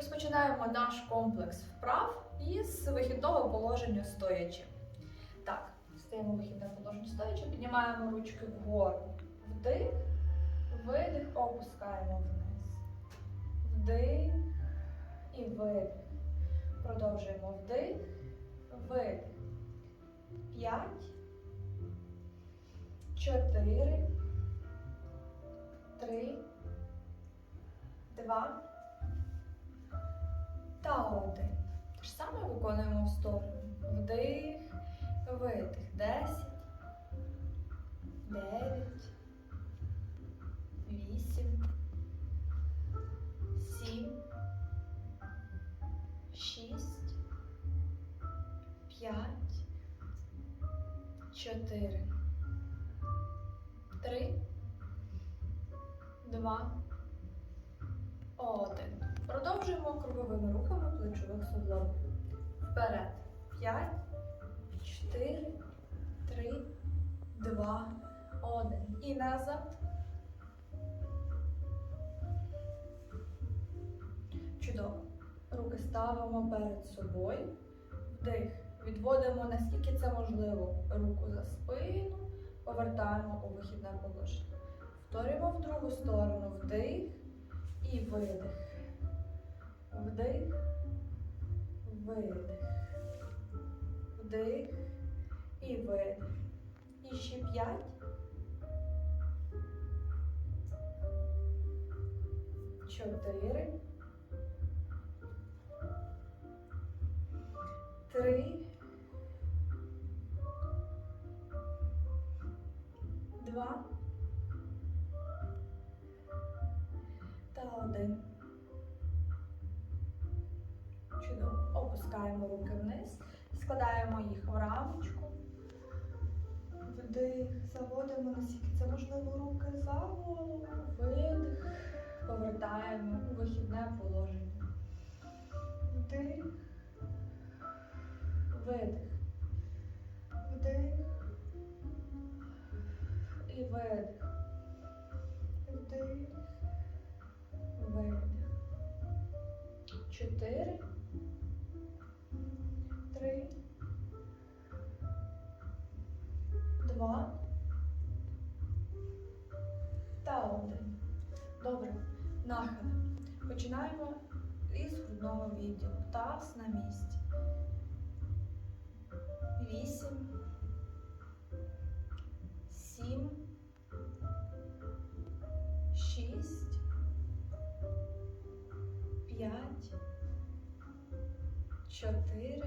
Розпочинаємо наш комплекс вправ із вихідного положення стоячи. Так, стаємо вихідне положення стоячи, піднімаємо ручки вгору. Вдих, видих, опускаємо вниз. Вдих і видих. Продовжуємо вдих, видих. П'ять, чотири, три, два та один. Те ж саме виконуємо в сторону. Вдих, видих. Десять, дев'ять, вісім, сім, шість, п'ять, чотири, три, два, круговими рухами плечових суглобів. Вперед. 5, 4, 3, 2, 1. І назад. Чудово. Руки ставимо перед собою. Вдих. Відводимо наскільки це можливо. Руку за спину. Повертаємо у вихідне положення. Повторюємо в другу сторону. Вдих і видих. Вдих, видих. Вдих і видих. І ще п'ять. Чотири. Три. Два. Та один. Опускаємо руки вниз, складаємо їх в рамочку. Вдих, заводимо наскільки це можливо руки за голову. Видих. Повертаємо у вихідне положення. Вдих. Видих. Вдих. І видих. Вдих. Видих. Чотири. Два. Та один. Добре. Нахили. Починаємо із грудного відділу. Таз на місці. Вісім. Сім. Шість. П'ять. Чотири.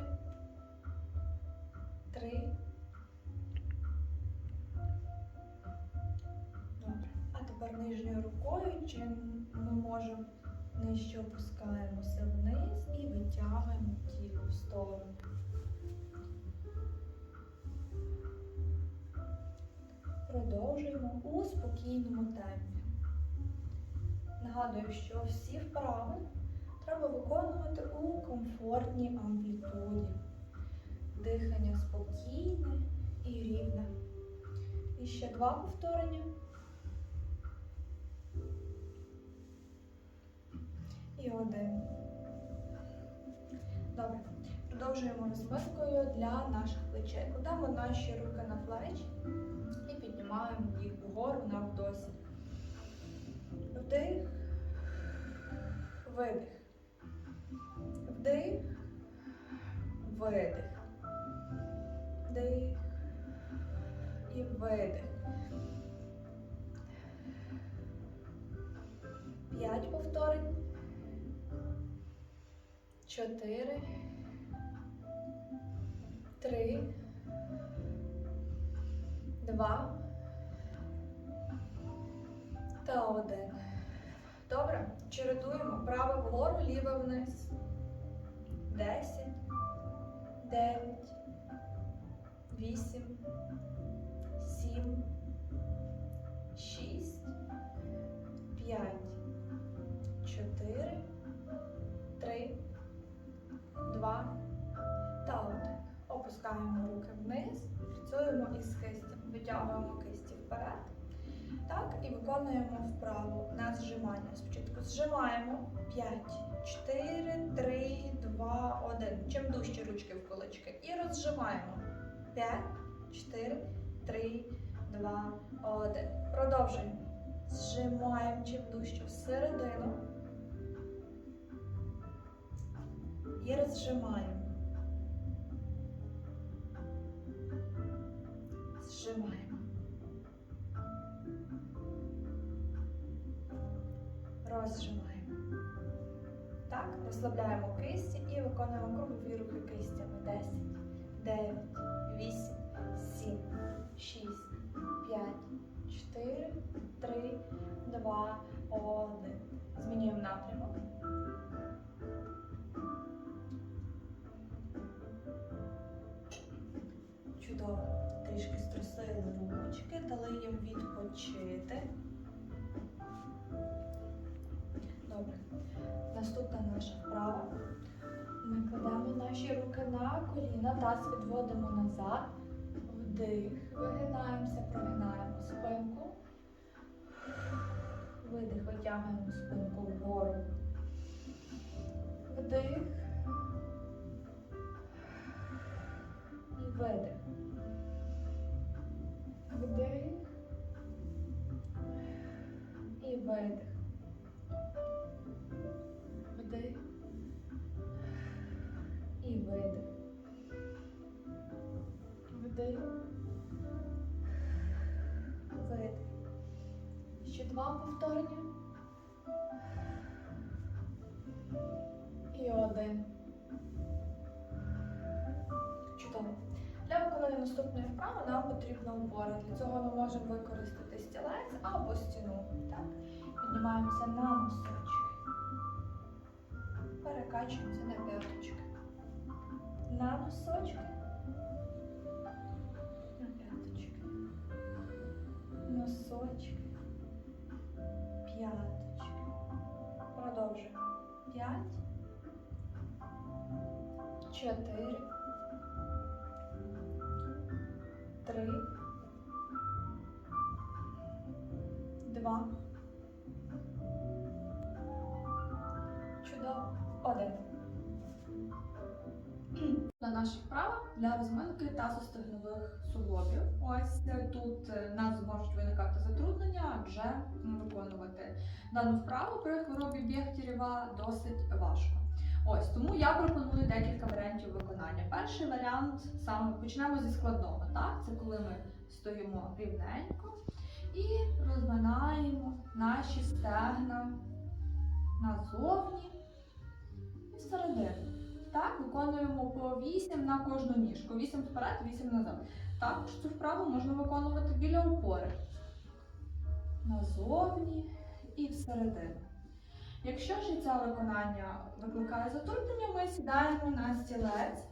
Чи ми можемо нижче опускаємося вниз і витягуємо тіло в сторону. Продовжуємо у спокійному темпі. Нагадую, що всі вправи треба виконувати у комфортній амплітуді. Дихання спокійне і рівне. І ще два повторення. І один. Добре. Продовжуємо розминкою для наших плечей. Кладемо наші руки на плечі і піднімаємо їх вгору на вдосі. Вдих, видих. Вдих, видих. Вдих і видих. П'ять повторень. Чотири. Три. Два. Та один. Добре. Чередуємо праве вгору, ліве вниз. Десять. Дев'ять. Вісім. Сім. Руки вниз. Працюємо із кистями. Витягуємо кисті вперед. Так, і виконуємо вправу на зжимання. Спочатку зжимаємо 5, 4, 3, 2, 1. Чим дужче ручки в кулачки. І розжимаємо. 5, 4, 3, 2, 1. Продовжуємо. Зжимаємо чим дужче всередину. І розжимаємо. Зжимаємо. Розжимаємо. Так, розслабляємо кисті і виконуємо кругові рухи кистями. 10, 9, 8, 7, 6, 5, 4, 3, 2, 1. Змінюємо напрямок. Чудово. Трішки їм відпочити. Добре. Наступна наша вправа. Ми кладемо наші руки на коліна, таз відводимо назад. Вдих. Вигинаємося, прогинаємо спинку. Видих, витягуємо спинку вгору. Вдих. І видих. Вдих. Видих. Вдих. І видих. Вдих. Видих. Ще два повторення. І один. Чудово. Для виконання наступної вправи нам потрібна опора. Для цього ми можемо використати стілець або стіну. Так? Піднімаємося на носочки. Перекачуємося на п'яточки. На носочки. На п'яточки. Носочки. П'яточки. Продовжуємо. П'ять. Чотири. Для розминки тазостегнових суглобів. Ось е, тут е, нас можуть виникати затруднення, адже виконувати дану вправу при хворобі Бєхтєрєва досить важко. Ось тому я пропоную декілька варіантів виконання. Перший варіант саме почнемо зі складного. Так, це коли ми стоїмо рівненько і розминаємо наші стегна назовні і всередину. Так, виконуємо по 8 на кожну ніжку. 8 вперед, 8 назад. Також цю вправу можна виконувати біля опори. Назовні і всередину. Якщо ж це виконання викликає затруднення, ми сідаємо на стілець.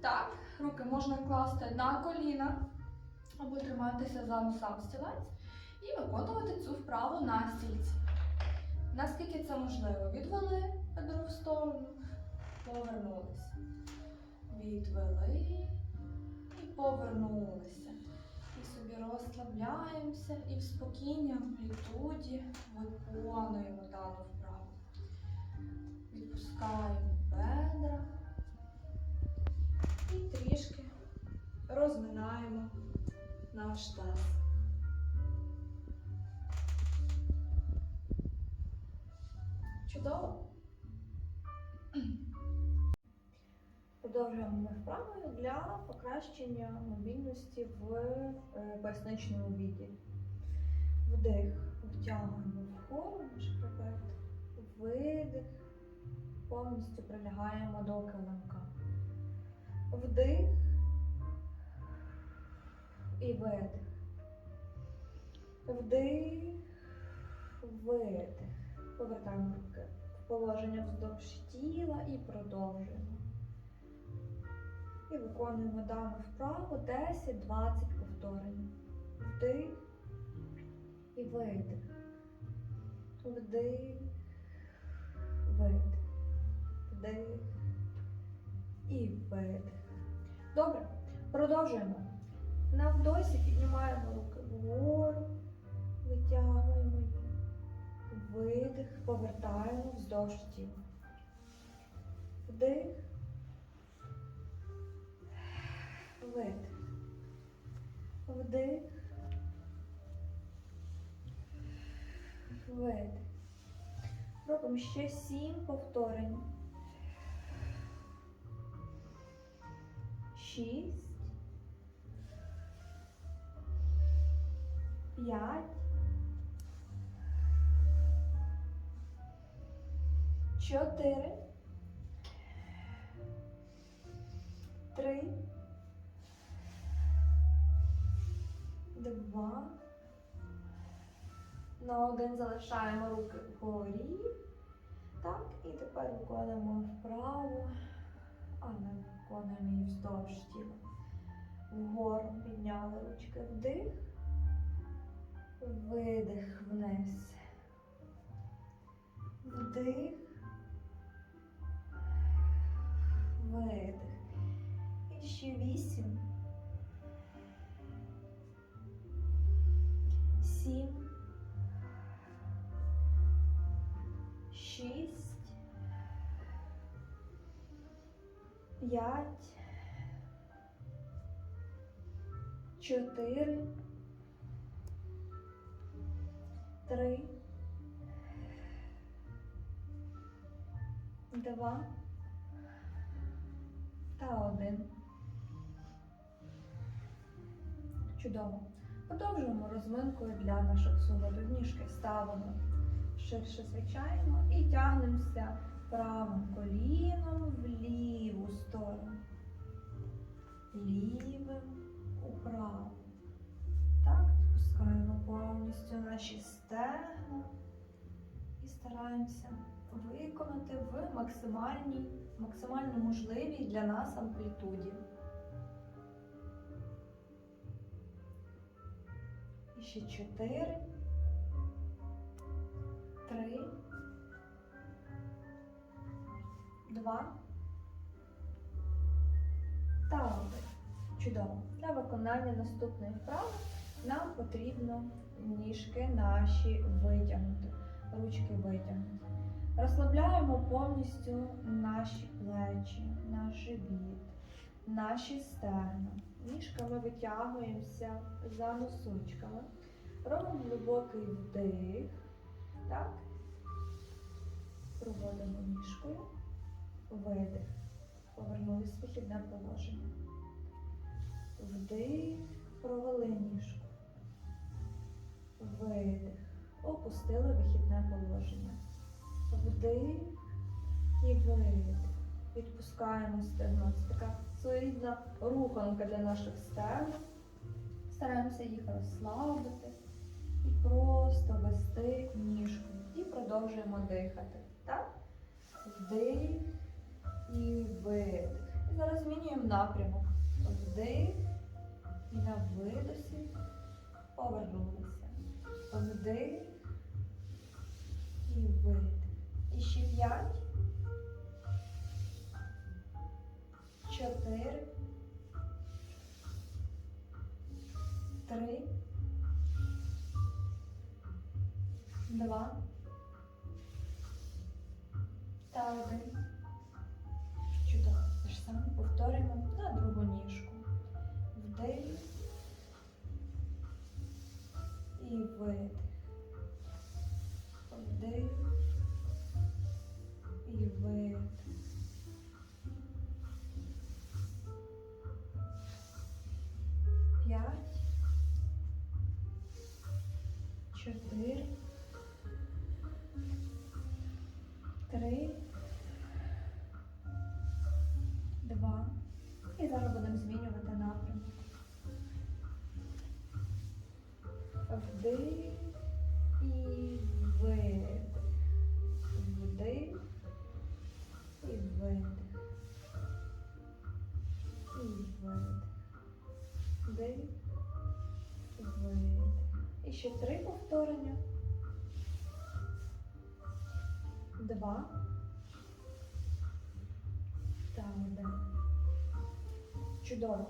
Так, руки можна класти на коліна або триматися за сам стілець і виконувати цю вправу на стільці. Наскільки це можливо? Відвели бедро в сторону, повернулися. Відвели і повернулися. І собі розслабляємося і в спокійній амплітуді виконуємо дану вправу. Відпускаємо бедра і трішки розминаємо наш таз. Чудово. Продовжуємо ми вправою для покращення мобільності в е, поясничному відділі. Вдих, втягуємо вгору наш хребет, видих, повністю прилягаємо до килимка. Вдих і видих. Вдих, видих. Повертаємо руки в положення вздовж тіла і продовжуємо. І виконуємо дану вправу 10-20 повторень. Вдих і видих. Вдих, видих. Вдих і видих. Добре, продовжуємо. На вдосі піднімаємо руки вгору, Витягуємо їх. Видих, повертаємо вздовж тіла. Вдих. Видих. Вдих. Видих. Робимо ще сім повторень. Шість. П'ять. Чотири. Три. Два. На один залишаємо руки вгорі. Так, і тепер виконуємо вправо, а не виконуємо її вздовж тіла. Вгору підняли ручки вдих, видих вниз. Вдих, видих. І ще вісім. Сім. Шість. П'ять. Чотири. Три. Два. Та один. Чудово. Продовжуємо розминкою для наших суглобів. Ніжки ставимо ширше, звичайно, і тягнемося правим коліном в ліву сторону. Лівим управо. Так, спускаємо повністю наші стегна і стараємося виконати в максимальній, максимально можливій для нас амплітуді. Ще чотири, три, два та один. Чудово. Для виконання наступної вправи нам потрібно ніжки наші витягнути, ручки витягнути. Розслабляємо повністю наші плечі, наш живіт, наші стегна. Ніжками витягуємося за носочками. Робимо глибокий вдих. Так. Проводимо ніжкою. Видих. Повернулись в вихідне положення. Вдих. Провели ніжку. Видих. Опустили вихідне положення. Вдих і видих. Відпускаємо стегно. Це така своєрідна руханка для наших стегн. Стараємося їх розслабити і просто вести ніжку. І продовжуємо дихати. Так? Вдих і видих. І зараз змінюємо напрямок. Вдих і на видосі повернулися. Вдих і видих. І ще п'ять. Чотири. Три. Два. Та один. Чудово. Те ж саме повторюємо на другу ніжку. Вдих. І видих. Три. Чудово.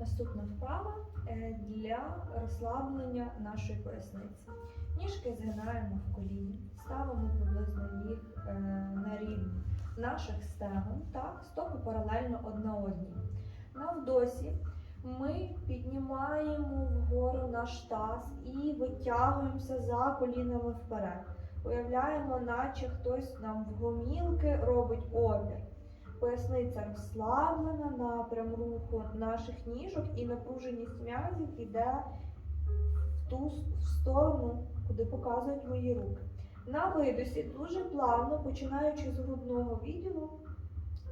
Наступна вправа е, для розслаблення нашої поясниці. Ніжки згинаємо в коліні, ставимо приблизно їх е, на рівні наших стегон, так, стопи паралельно одна одній. На вдосі ми піднімаємо вгору наш таз і витягуємося за колінами вперед. Уявляємо, наче хтось нам в гомілки робить опір. Поясниця розслаблена, напрям руху наших ніжок і напруженість м'язів іде в ту в сторону, куди показують мої руки. На видосі дуже плавно, починаючи з грудного відділу,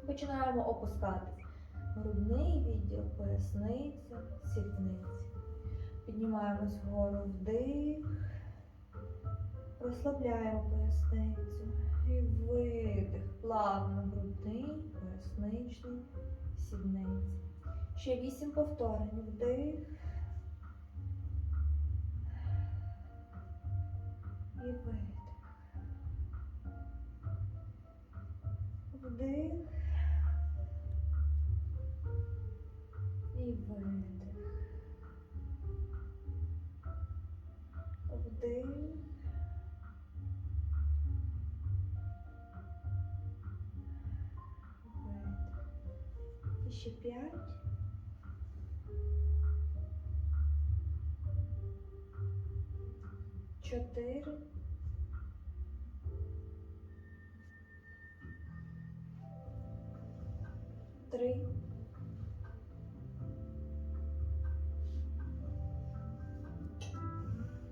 починаємо опускатись. Грудний відділ, поясниця, сідниці. Піднімаємось вгору вдих, розслабляємо поясницю. І видих. Плавно грудний, поясничний, сідниці. Ще вісім повторень. Вдих. І видих. Вдих. І видих. Вдих. Чотири. Три.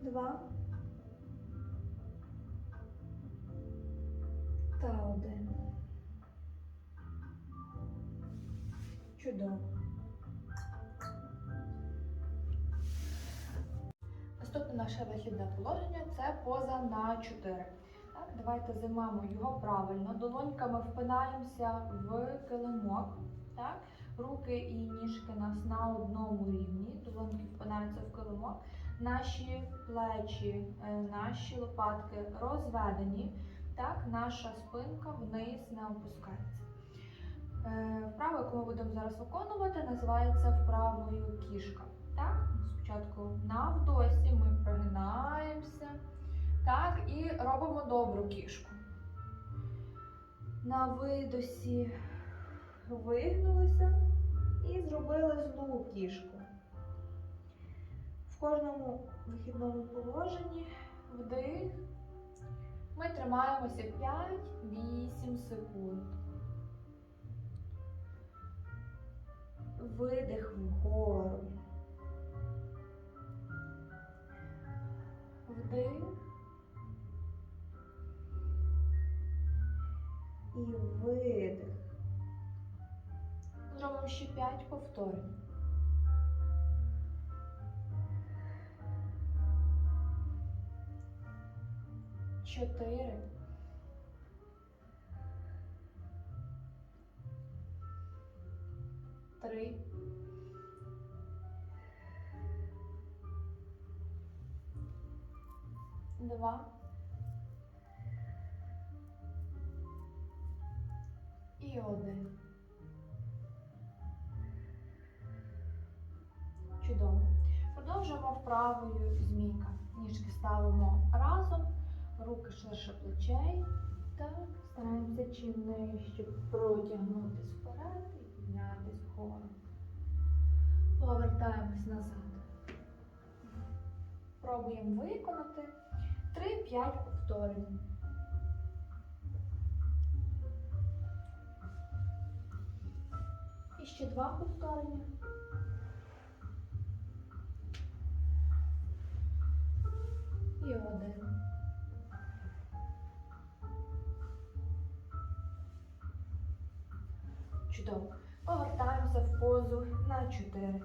Два. Та один. Чудово. Наше вихідне положення це поза на 4. Так, давайте займаємо його правильно. Долоньками впинаємося в килимок. Так? Руки і ніжки нас на одному рівні. Долоньки впинаються в килимок. Наші плечі, е, наші лопатки розведені. Так, наша спинка вниз не опускається. Е, Вправа, яку ми будемо зараз виконувати, називається вправою кішка. Так, спочатку на вдосі ми прогинаємося. Так, і робимо добру кішку. На видосі Вигнулися і зробили знову кішку. В кожному вихідному положенні вдих. Ми тримаємося 5-8 секунд. видих вгору. Чотири. Три. Два. І один. Чудово. Продовжуємо вправою змійка. Ніжки ставимо разом, руки ширше плечей. Так, стараємося чим нижче протягнутися вперед і піднятися вгору. Повертаємось назад. Пробуємо виконати 3-5 повторень. І ще два повторення. І один. Чудово. Повертаємося в позу на 4.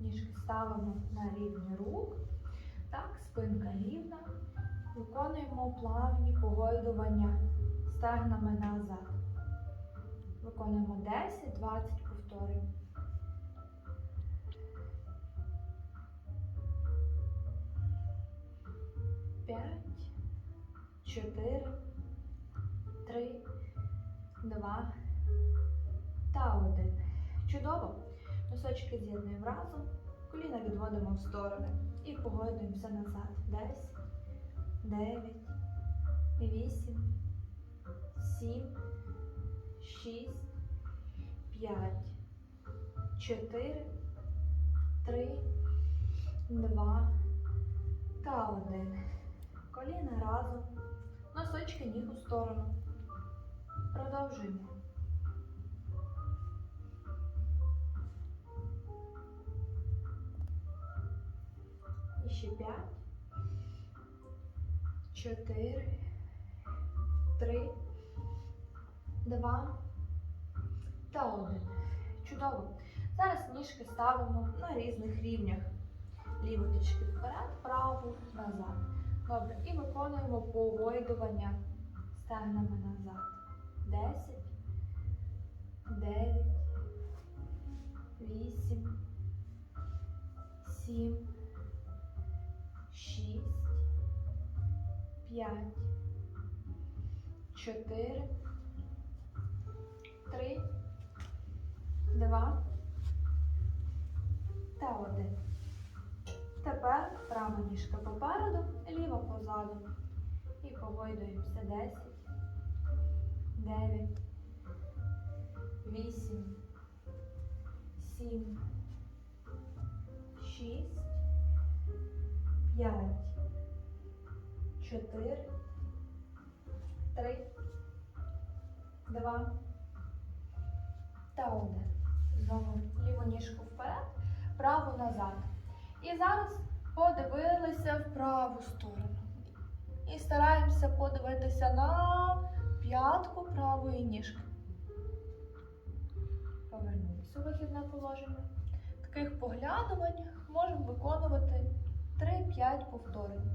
Ніжки ставимо на рівні рук. Так, спинка рівна. Виконуємо плавні погойдування стегнами назад. Виконуємо 10-20 повторень. П'ять, чотири, три, два та один. Чудово. Носочки з'єднуємо разом, коліна відводимо в сторони і погойдуємося назад. Десять, дев'ять, вісім, сім, шість, п'ять, чотири, три, два та один. Коліна разом. Носочки ніг у сторону. Продовжуємо. Ще п'ять, чотири, три, два та один. Чудово. Зараз ніжки ставимо на різних рівнях. Ліву трішки вперед, праву назад. Добре, і виконуємо погойдування стегнами назад. Десять, дев'ять, вісім, сім, шість, п'ять, чотири, три, два та один. Тепер права ніжка попереду, ліва позаду. І погойдуємося 10, 9, 8, 7, 6, 5, 4, 3, 2 та 1. Знову ліву ніжку вперед, праву назад. І зараз подивилися в праву сторону. І стараємося подивитися на п'ятку правої ніжки. Повернулися у вихідне положення. Таких поглядувань можемо виконувати 3-5 повторень.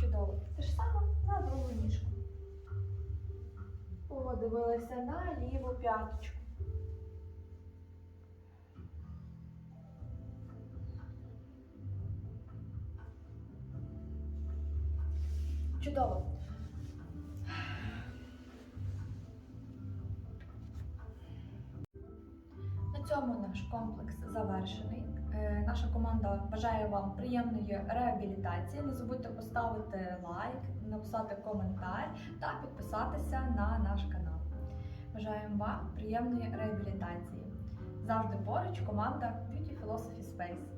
Чудово. Те ж саме на другу ніжку. Подивилися на ліву п'яточку. Чудово. Цьому наш комплекс завершений. Е, Наша команда бажає вам приємної реабілітації. Не забудьте поставити лайк, написати коментар та підписатися на наш канал. Бажаємо вам приємної реабілітації. Завжди поруч команда Beauty Philosophy Space.